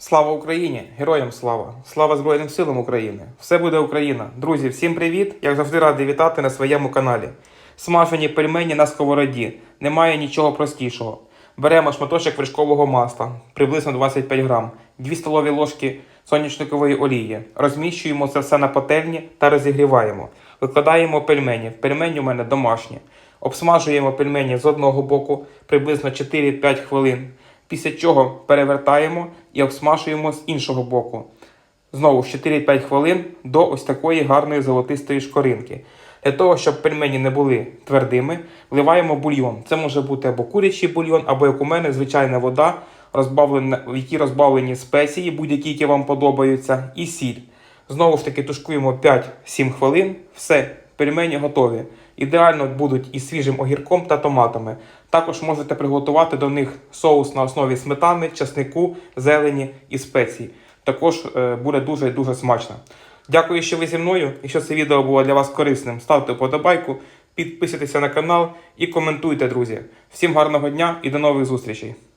Слава Україні! Героям слава! Слава Збройним силам України! Все буде Україна! Друзі, всім привіт! Як завжди радий вітати на своєму каналі. Смажені пельмені на сковороді. Немає нічого простішого. Беремо шматочок вершкового масла, приблизно 25 грам, 2 столові ложки соняшникової олії. Розміщуємо це все на пательні та розігріваємо. Викладаємо пельмені. Пельмені у мене домашні. Обсмажуємо пельмені з одного боку приблизно 4-5 хвилин. Після чого перевертаємо і обсмажуємо з іншого боку. Знову 4-5 хвилин до ось такої гарної золотистої шкоринки. Для того, щоб пельмені не були твердими, вливаємо бульйон. Це може бути або курячий бульйон, або як у мене звичайна вода, розбавлена, в якій розбавлені спеції, будь-які, які вам подобаються, і сіль. Знову ж таки тушкуємо 5-7 хвилин. Все, пельмені готові. Ідеально будуть із свіжим огірком та томатами. Також можете приготувати до них соус на основі сметани, часнику, зелені і спецій. Також е, буде дуже і дуже смачно. Дякую, що ви зі мною. Якщо це відео було для вас корисним, ставте вподобайку, підписуйтеся на канал і коментуйте, друзі. Всім гарного дня і до нових зустрічей!